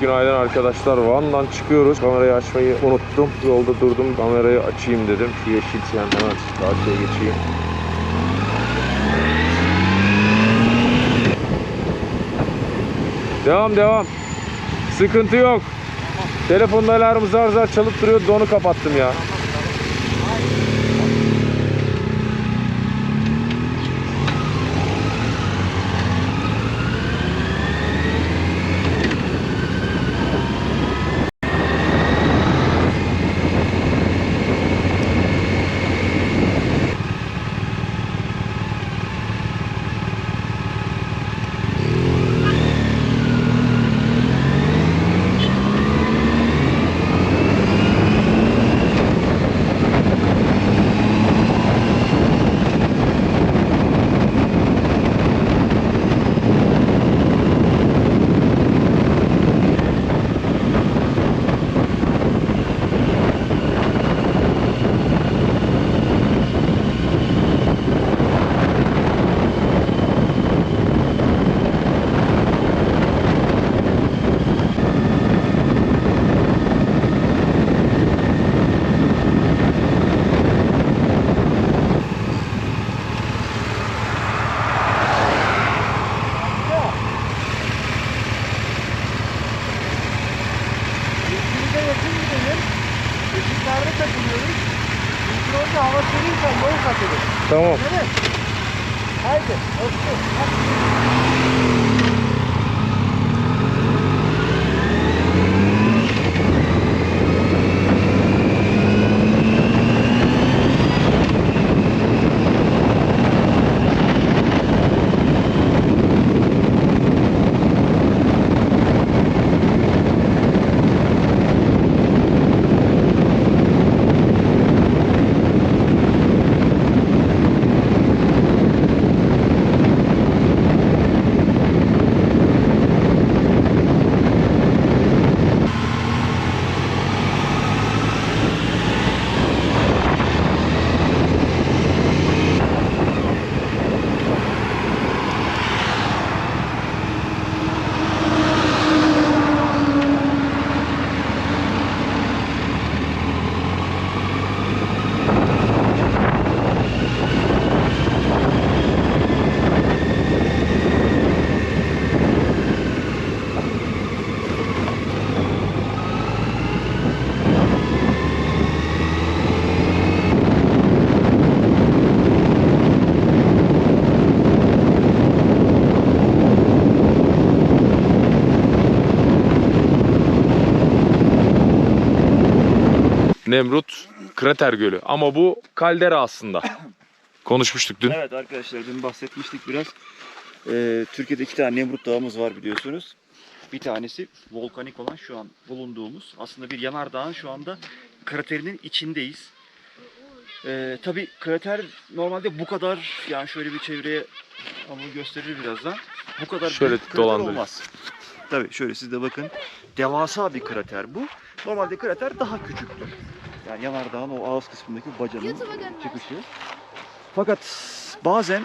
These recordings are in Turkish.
Günaydın arkadaşlar. Van'dan çıkıyoruz. Kamerayı açmayı unuttum. Yolda durdum. Kamerayı açayım dedim. Şu yeşil hemen karşıya geçeyim. Devam devam. Sıkıntı yok. Telefonun alarmı zar zar çalıp duruyordu. Onu kapattım ya. Nemrut Krater Gölü. Ama bu kaldera aslında. Konuşmuştuk dün. Evet arkadaşlar dün bahsetmiştik biraz. Ee, Türkiye'de iki tane Nemrut Dağımız var biliyorsunuz. Bir tanesi volkanik olan şu an bulunduğumuz. Aslında bir yanardağın şu anda kraterinin içindeyiz. Ee, Tabi krater normalde bu kadar yani şöyle bir çevreye ama gösterir birazdan. Bu kadar Şöyle büyük krater olmaz. Tabi şöyle siz de bakın. Devasa bir krater bu. Normalde krater daha küçüktür. Yani yanardağın o ağız kısmındaki bacanın çıkışı. Fakat bazen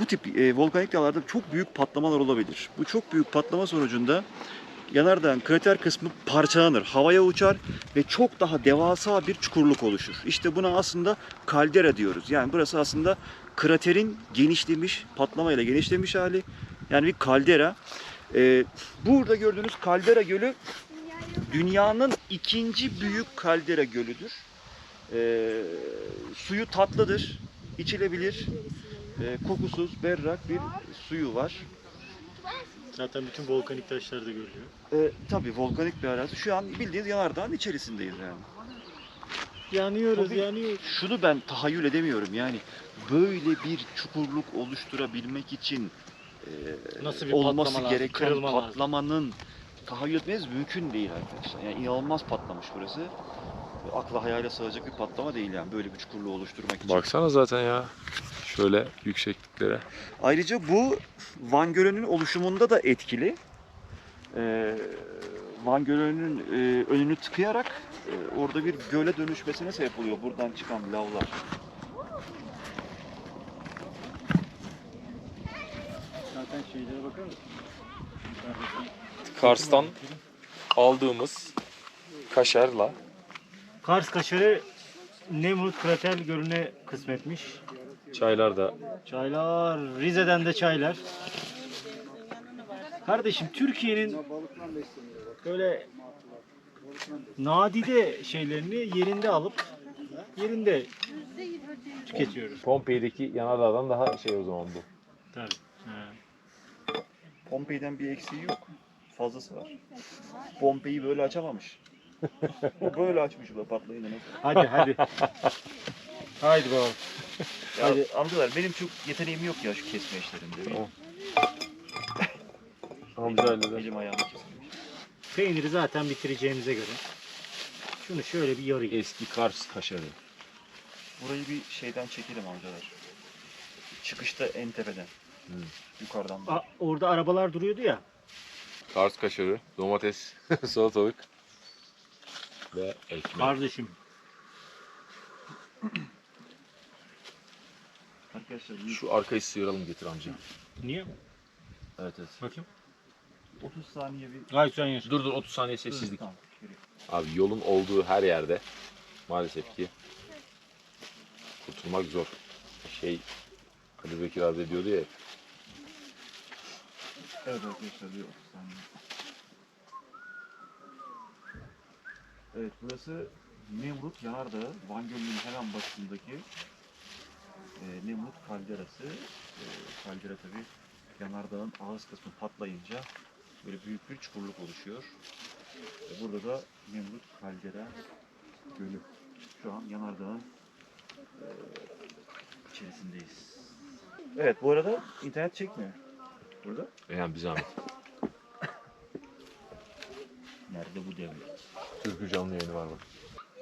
bu tip e, volkanik dağlarda çok büyük patlamalar olabilir. Bu çok büyük patlama sonucunda yanardağın krater kısmı parçalanır, havaya uçar ve çok daha devasa bir çukurluk oluşur. İşte buna aslında kaldera diyoruz. Yani burası aslında kraterin genişlemiş, patlamayla genişlemiş hali. Yani bir kaldera. E, burada gördüğünüz kaldera gölü dünyanın ikinci büyük kaldera gölüdür. E, suyu tatlıdır, içilebilir, e, kokusuz, berrak bir suyu var. Zaten bütün volkanik taşlar da görülüyor. E, tabii volkanik bir arazi. Şu an bildiğiniz yanardağın içerisindeyiz yani. Yanıyoruz, Tabii. yanıyoruz. Şunu ben tahayyül edemiyorum yani böyle bir çukurluk oluşturabilmek için Nasıl bir olması patlama lazım, gereken kırılma lazım. patlamanın tahayyül etmeniz mümkün değil arkadaşlar. Yani inanılmaz patlamış burası. Akla hayale sığacak bir patlama değil yani böyle bir çukurluğu oluşturmak için. Baksana zaten ya. Şöyle yüksekliklere. Ayrıca bu Van Gölü'nün oluşumunda da etkili. Ee, Van Gölü'nün e, önünü tıkayarak e, orada bir göle dönüşmesine sebep oluyor buradan çıkan lavlar. Kars'tan aldığımız kaşarla Kars kaşarı Nemrut Krater Gölü'ne kısmetmiş. çaylar da Çaylar, Rize'den de çaylar. Kardeşim Türkiye'nin böyle nadide şeylerini yerinde alıp yerinde tüketiyoruz. Pompei'deki Yanardağ'dan daha şey o zaman bu. Tabii. Ha. Pompei'den bir eksiği yok. Fazlası var. Pompei'yi böyle açamamış. o böyle açmış bu patlayınca nasıl? Hadi hadi. Haydi bakalım. Ya Hadi. amcalar benim çok yeteneğim yok ya şu kesme işlerinde. Tamam. Amcayla da. Elim ayağım kesilmiş. Peyniri zaten bitireceğimize göre. Şunu şöyle bir yarayım. Eski Kars kaşarı. Burayı bir şeyden çekelim amcalar. Çıkışta en tepeden. Hmm. Yukarıdan. Aa, orada arabalar duruyordu ya. Kars kaşarı, domates, salatalık ve ekmek. Kardeşim. Arkadaşlar bir Şu arkayı sıyıralım getir amca. Niye? Evet evet. Bakayım. 30 saniye bir... Gayet sen yiyorsun. Dur dur 30 saniye sessizlik. Tamam. Abi yolun olduğu her yerde maalesef ki kurtulmak zor. Şey Kadir Bekir abi diyordu ya Evet arkadaşlar bir 30 saniye. Evet burası Nemrut Yanardağı. Van Gölü'nün hemen batısındaki e, Nemrut kalderası. E, kaldera tabi yanardağın ağız kısmı patlayınca böyle büyük bir çukurluk oluşuyor. Ve burada da Nemrut kaldera gölü. Şu an yanardağın e, içerisindeyiz. Evet bu arada internet çekmiyor. Burada. yani bir zahmet. Nerede bu devlet? Türkü canlı yayını var bak.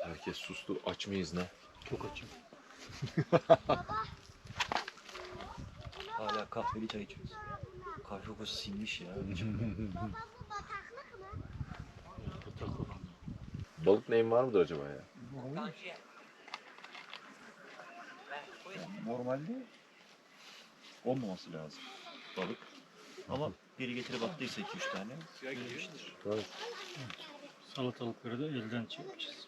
Herkes sustu. Aç mıyız ne? Çok açım. Hala kahveli çay içiyoruz. Kahve kokusu sinmiş ya. Balık neyin var mıdır acaba ya? Normalde olmaması lazım balık. Ama biri getirip attıysa 2-3 tane yemiştir. Salatalıkları da elden çekmişiz.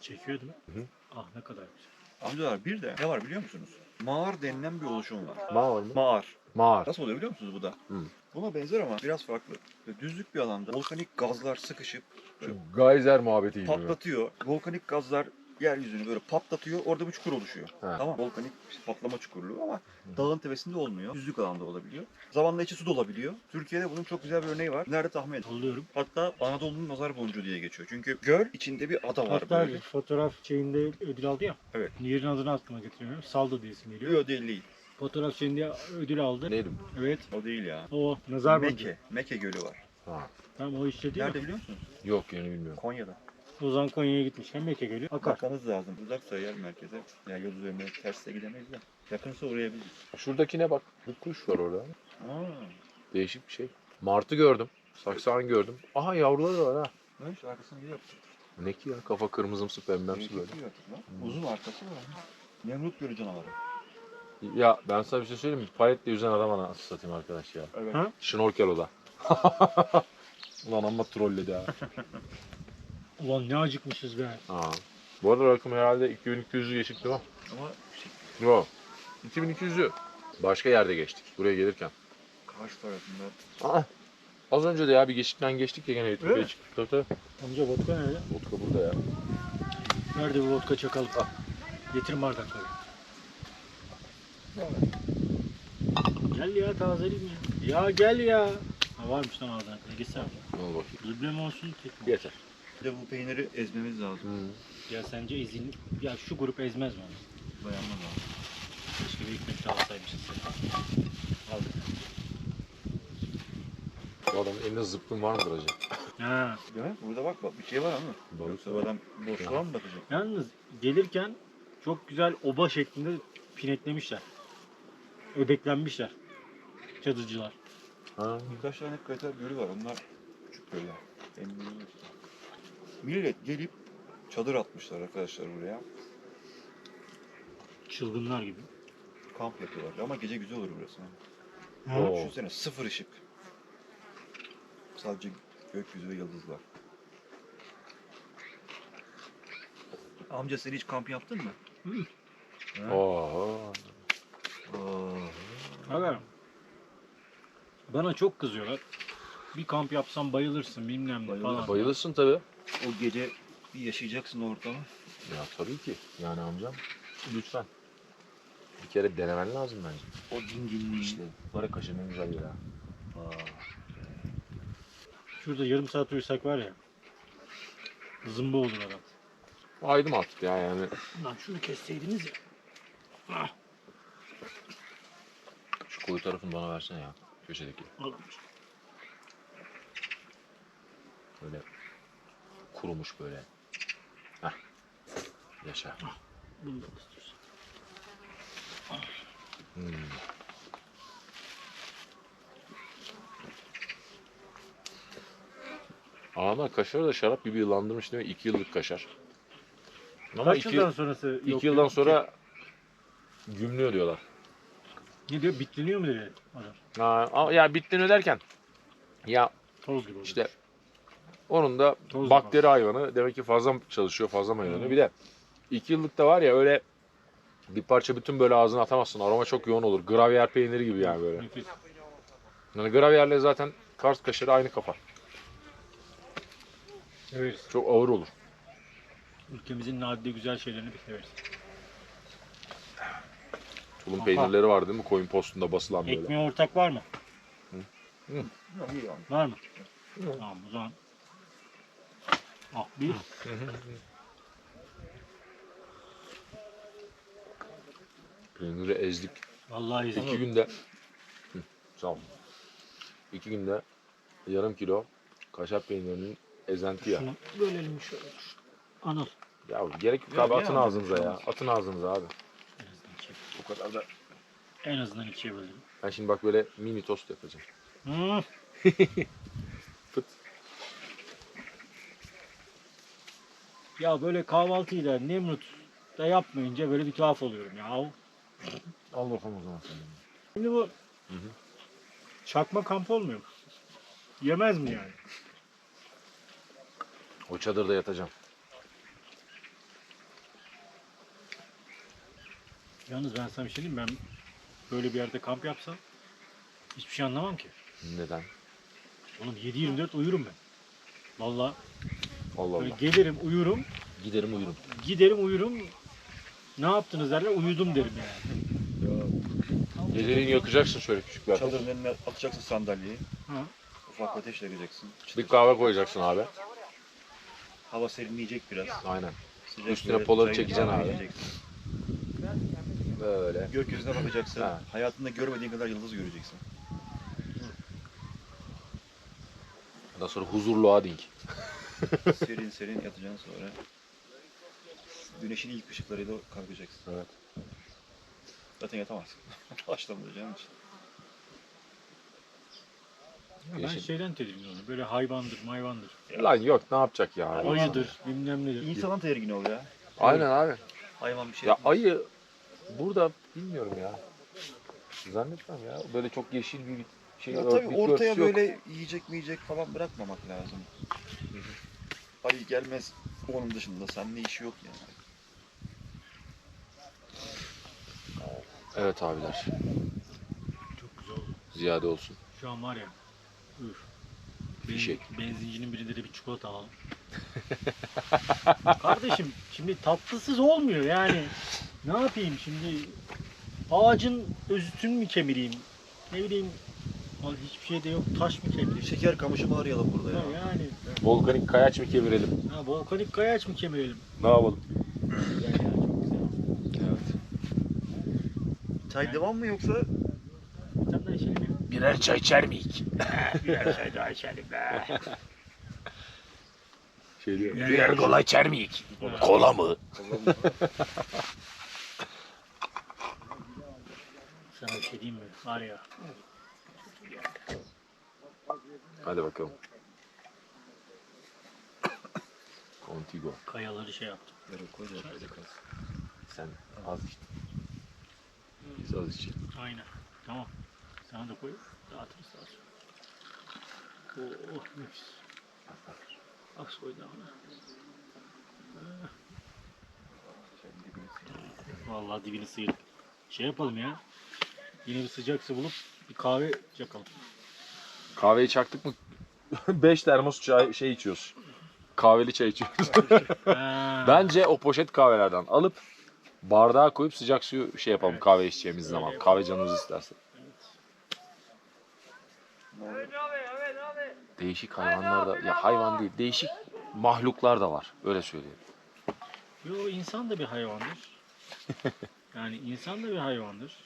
Çekiyor değil mi? Hı hı. Ah ne kadar güzel. Amcalar bir de ne var biliyor musunuz? Mağar denilen bir oluşum var. Mağar mı? Mağar. Mağar. Nasıl oluyor biliyor musunuz bu da? Hı. Buna benzer ama biraz farklı. Böyle düzlük bir alanda volkanik gazlar sıkışıp böyle Geyser muhabbeti gibi. patlatıyor. Volkanik gazlar yeryüzünü böyle patlatıyor. Orada bir çukur oluşuyor. Ha. Tamam. Volkanik patlama çukurluğu ama dağın tepesinde olmuyor. Düzlük alanda olabiliyor. Zamanla içi su dolabiliyor. Türkiye'de bunun çok güzel bir örneği var. Nerede tahmin edin? Alıyorum. Hatta Anadolu'nun nazar boncuğu diye geçiyor. Çünkü göl içinde bir ada var Hatta böyle. fotoğraf şeyinde ödül aldı ya. Evet. Yerin adını aklıma getiremiyorum. Saldo diye isim geliyor. Yok değil değil. Fotoğraf şeyinde ödül aldı. Neydi Evet. O değil ya. O nazar boncuğu. Meke. Meke Gölü var. Ha. Tamam o işte değil Nerede mi? biliyor musunuz? Yok yani bilmiyorum. Konya'da. Ozan Konya'ya gitmişken Mekke geliyor. Akar. Bakmanız lazım. Uzaksa yer merkeze. Ya yol üzerine terse gidemeyiz de. Yakınsa uğrayabiliriz. Şuradakine bak. Bir kuş var orada. Aa. Değişik bir şey. Martı gördüm. Saksan gördüm. Aha yavruları var ha. Ne işte arkasına gidiyor. Ne ki ya? Kafa kırmızımsı pembemsi böyle. Uzun arkası var. Nemrut Gölü canavarı. Ya ben sana bir şey söyleyeyim mi? Paletle yüzen adam anasını satayım arkadaş ya. Evet. Ha? Şnorkel o da. Ulan amma trolledi ha. Ulan ne acıkmışız be. ha. Bu arada rakım herhalde 2200'ü geçtik değil mi? Ama Yok. 2200'ü. Başka yerde geçtik. Buraya gelirken. karşı tarafında Aa. Az önce de ya bir geçitten geçtik ya gene Öyle mi? çıktık. Tabii tabii. Amca vodka nerede? Vodka burada ya. Nerede bu vodka çakalım? Getirin bardakları. Gel ya tazeleyeyim ya. Ya gel ya. Ha varmış lan ağzına. Gitsene. Al bakayım. Duble mi olsun tek mi? Yeter. Bir de bu peyniri ezmemiz lazım. Hı. Ya sence ezin... Ya şu grup ezmez mi onu? Dayanmaz lazım. Keşke bir ekmek daha alsaymışız. Al. Bu adamın elinde zıpkın var mıdır acaba? Ha. Değil mi? Burada bak bak bir şey var ama. Balık Yoksa bu adam boşluğa mı bakacak? Yalnız gelirken çok güzel oba şeklinde pineklemişler. Öbeklenmişler. Çadırcılar. Ha. Birkaç tane krater gölü var. Onlar küçük göller. En büyüğü. Millet gelip çadır atmışlar arkadaşlar buraya. Çılgınlar gibi. Kamp yapıyorlar ama gece güzel olur burası. Ha. Oo. Düşünsene sıfır ışık. Sadece gökyüzü ve yıldızlar. Amca sen hiç kamp yaptın mı? Hı. Ha? Oo. Aga, bana çok kızıyorlar. Bir kamp yapsam bayılırsın bilmem ne falan. Bayılırsın tabii. O gece bir yaşayacaksın ortamı. Ya tabii ki. Yani amcam lütfen. Bir kere denemen lazım bence. O dinginliği. İşte para kaşının güzel ya. Aa. Şurada yarım saat uyusak var ya. Zımba olur adam. Aydım artık ya yani. Lan şunu kesseydiniz ya. Ah, Şu koyu tarafını bana versene ya. Köşedeki. oğlum. Böyle kurumuş böyle. Heh. Yaşa. Bunu da. Hmm. Ama kaşarı da şarap gibi yıllandırmış değil mi? 2 yıllık kaşar. Ama Kaç iki, yıldan sonrası iki yok yıldan diyor? sonra gümlüyor diyorlar. Ne diyor? Bitleniyor mu dedi adam. Ha, ya bitleniyor derken ya Toz gibi işte onun da Toz bakteri hayvanı demek ki fazla çalışıyor fazla mı yanıyor. Hmm. Bir de 2 yıllık da var ya öyle bir parça bütün böyle ağzına atamazsın. Aroma çok yoğun olur. Gravyer peyniri gibi yani böyle. Yani gravyerle zaten Kars kaşarı aynı kafa. Severiz. Çok ağır olur. Ülkemizin nadide güzel şeylerini biz severiz. Tulum Aha. peynirleri var değil mi? Koyun postunda basılan böyle. Ekmeğe ortak var mı? Yok, iyi yani. Var mı? Tamam o zaman. Ah bir. Peyniri ezdik. Vallahi İki izledim. günde Hı, sağ ol. İki günde yarım kilo kaşar peynirinin ezenti ya. Şunu bölelim şöyle. Anıl. Ya gerek yok abi atın ağzınıza ya. Atın ağzınıza abi. En azından ikiye, O kadar da. en azından ikiye bölelim. Ben şimdi bak böyle mini tost yapacağım. Hı. Ya böyle kahvaltıyı da Nemrut da yapmayınca böyle bir tuhaf oluyorum ya. Al bakalım o zaman sen. Şimdi bu Hı hı. çakma kamp olmuyor mu? Yemez mi yani? O çadırda yatacağım. Yalnız ben sana bir şey diyeyim mi? ben böyle bir yerde kamp yapsam hiçbir şey anlamam ki. Neden? Oğlum 7-24 uyurum ben. Vallahi Allah böyle Allah. gelirim uyurum, Giderim uyurum. giderim uyurum. Ne yaptınız derler uyudum derim yani. Geceliğin yakacaksın şöyle küçük bir ateş. Çadırın önüne atacaksın sandalyeyi. Ha. Ufak bir ateş yakacaksın. Bir kahve koyacaksın abi. Hava serinleyecek biraz. Aynen. Sıcak Üstüne böyle poları çayını çekeceksin abi. Böyle. Gökyüzüne bakacaksın. Ha. Hayatında görmediğin kadar yıldız göreceksin. Ondan sonra huzurlu dink. serin serin yatacaksın sonra. Güneşin ilk ışıklarıyla kalkacaksın. Evet. Zaten yatamazsın. Başlamayacağın için. Ben Yeşil. şeyden tedirgin oluyorum. Böyle hayvandır, mayvandır. Lan yok ne yapacak ya? Ayıdır, bilmem nedir. İnsanın tedirgin ol ya. Aynen abi. Hayvan bir şey Ya yapmaz. ayı burada bilmiyorum ya. Zannetmem ya. Böyle çok yeşil bir şey Ya tabii bitki ortaya yok. böyle yiyecek mi yiyecek falan bırakmamak lazım. Ayı gelmez onun dışında seninle işi yok yani. Evet abiler. Çok güzel oldu. Ziyade olsun. Şu an var ya. Üf. Fişek. benzincinin birinde de bir çikolata alalım. Kardeşim şimdi tatlısız olmuyor yani. Ne yapayım şimdi? Ağacın özütünü mü kemireyim? Ne bileyim Abi hiçbir şey de yok. Taş mı kemireyim? Şeker kamışı mı arayalım burada Ha, ya? yani Volkanik kayaç mı kevirelim? ha, volkanik kayaç mı kemirelim? Ne yapalım? Güzel ya, çok güzel. Evet. Çay devam mı yoksa Bir tane daha içelim ya. Birer çay içer miyik? Birer çay daha içelim be. Şey diyor. Yani- Birer kola içer miyik? Ha. Kola mı? Sana bir şey diyeyim mi? Var ya. Hadi bakalım. Contigo. Kayaları şey yaptım. Yarı koy da şöyle kalsın. Sen az iç. Biz az içelim. Aynen. Tamam. Sana da koy. Dağıtırız daha sonra. Oh, oh nefis. Koy daha ona. Ah. Vallahi dibini sıyırdık. Şey yapalım ya. Yine bir sıcak su bulup bir kahve çakalım. Kahveyi çaktık mı 5 termos çay şey içiyoruz. Kahveli çay içiyoruz. Bence o poşet kahvelerden alıp bardağa koyup sıcak suyu şey yapalım Evet. kahve içeceğimiz Öyle zaman. Kahve canımız isterse. Değişik hayvanlar da ya hayvan değil değişik mahluklar da var. Öyle söyleyeyim. Yo insan da bir hayvandır. Yani insan da bir hayvandır.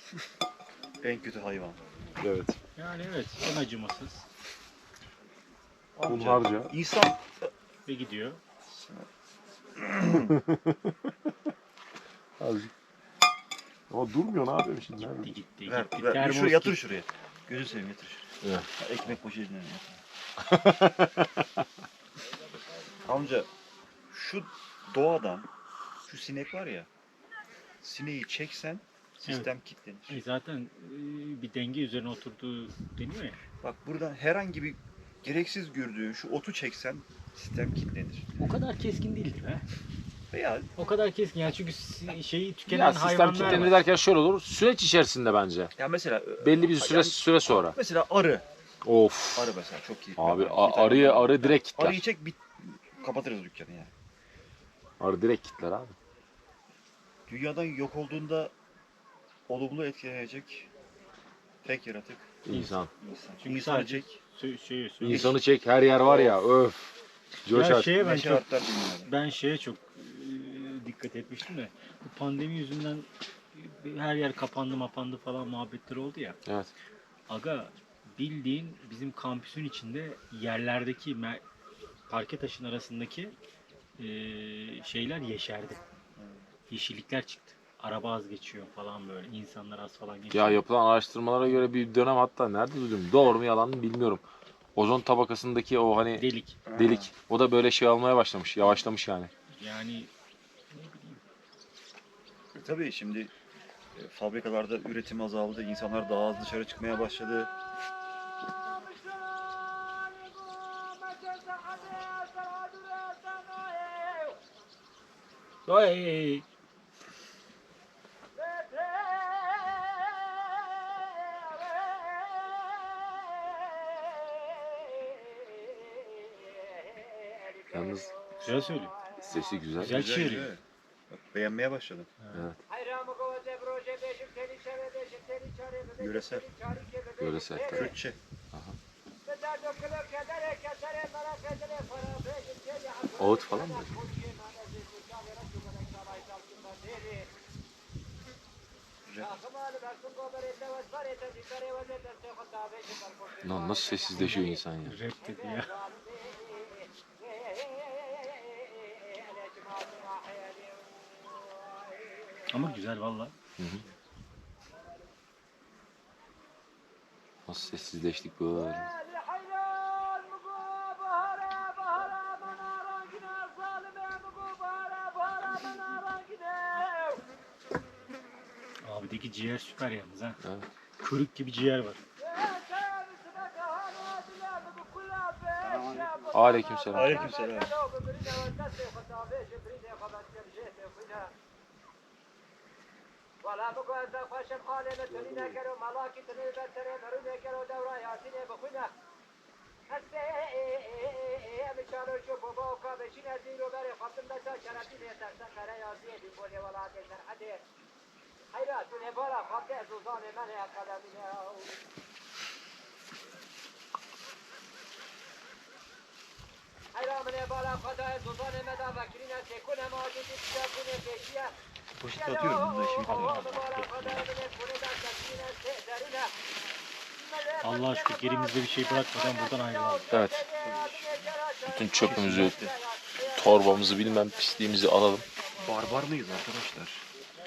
En kötü hayvan. Evet. Yani evet en acımasız Hunharca. İnsan ve gidiyor. Azıcık. Ama durmuyor ne yapayım şimdi? Gitti gitti ver, gitti. ver. Termos Şuraya, yatır gitti. şuraya. Gözü seveyim yatır şuraya. Evet. Ekmek poşetine yatır. Amca şu doğadan şu sinek var ya sineği çeksen sistem kilitlenir. E zaten e, bir denge üzerine oturduğu deniyor ya. Bak buradan herhangi bir gereksiz gördüğün şu otu çeksen sistem kilitlenir. O kadar keskin değildir ha. Veya O kadar keskin yani çünkü şeyi tükenen Ya sistem hayvanlar kilitlenir derken şöyle olur. Süreç içerisinde bence. ya mesela Belli bir süre Yani- süre sonra. mesela arı. Of. Arı mesela çok iyi. Abi a- arıyı arı direkt Arıyı kitler. çek bit kapatırız dükkanı yani. Arı direkt kitler abi. Dünyadan yok olduğunda olumlu etkilenecek tek yaratık İnsan. insan. Çünkü İnsanı sadece çek. Şey, söyle- İnsanı çek her yer var ya öf. Coşar. Ya şeye ben Neşe çok artar dünyada. ben şeye çok e, dikkat etmiştim de bu pandemi yüzünden e, her yer kapandı mapandı falan muhabbetler oldu ya. Evet. Aga bildiğin bizim kampüsün içinde yerlerdeki mer- parke taşın arasındaki e, şeyler yeşerdi. Yeşillikler çıktı. Araba az geçiyor falan böyle. insanlar az falan geçiyor. Ya yapılan araştırmalara göre bir dönem hatta nerede duydum doğru mu yalan mı bilmiyorum. Ozon tabakasındaki o hani Delik. delik o da böyle şey almaya başlamış yavaşlamış yani. Yani E, Tabii şimdi e, fabrikalarda üretim azaldı, insanlar daha az dışarı çıkmaya başladı. Oy! Yalnız Güzel söylüyor. sesi güzel. Güzel çığırıyor. güzel. Bak, beğenmeye başladım. Evet. Yöresel. Yöresel, tabii. Kürtçe. Ağıt falan mı? Lan nasıl sessizleşiyor insan ya. Rap dedi ya. Ama güzel valla. Nasıl sessizleştik böyle. Abideki ciğer süper yalnız ha. Evet. Kırık gibi ciğer var. Aleykümselam. Aleykümselam. بالا بگو از خوشم خاله به تونی و ملاکی تونی بدتر و مرو نکر و دورا یاسین بخونه هسته امی چالو شو بابا و کابشین از این رو بره. خواستم بسا شرفی بیترسن بره یازیه دیم بولی ولاد سرحده حیرا تو بالا خواهده از روزان من قدمی حیرا من بالا خدا از روزان مدن وکرین از تکون ما آجودی پیشتر کنه Poşet atıyorum bunu da şimdi Allah aşkına gerimizde bir şey bırakmadan buradan ayrılalım. Evet. Bütün çöpümüzü, torbamızı bilmem pisliğimizi alalım. Barbar mıyız arkadaşlar?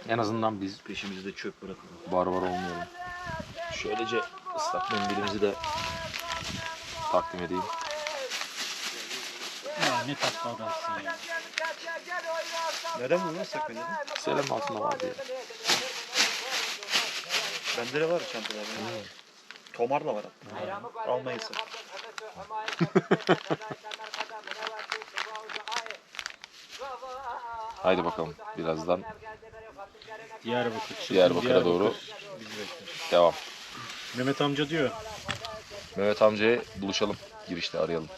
En azından biz Peşimizde çöp bırakalım. barbar olmayalım. Şöylece ıslak mendilimizi de takdim edeyim. Ya ne tatlı adamsın ya. Neden bu lan sakın dedim? Selam altında var diye. Bende de var çantalarda. Tomar da var hatta. Almayın sakın. Haydi bakalım birazdan Diyarbakır. çıktım, Diyarbakır'a doğru. bizi bekliyor. Devam. Mehmet amca diyor. Mehmet amcaya buluşalım. Girişte arayalım.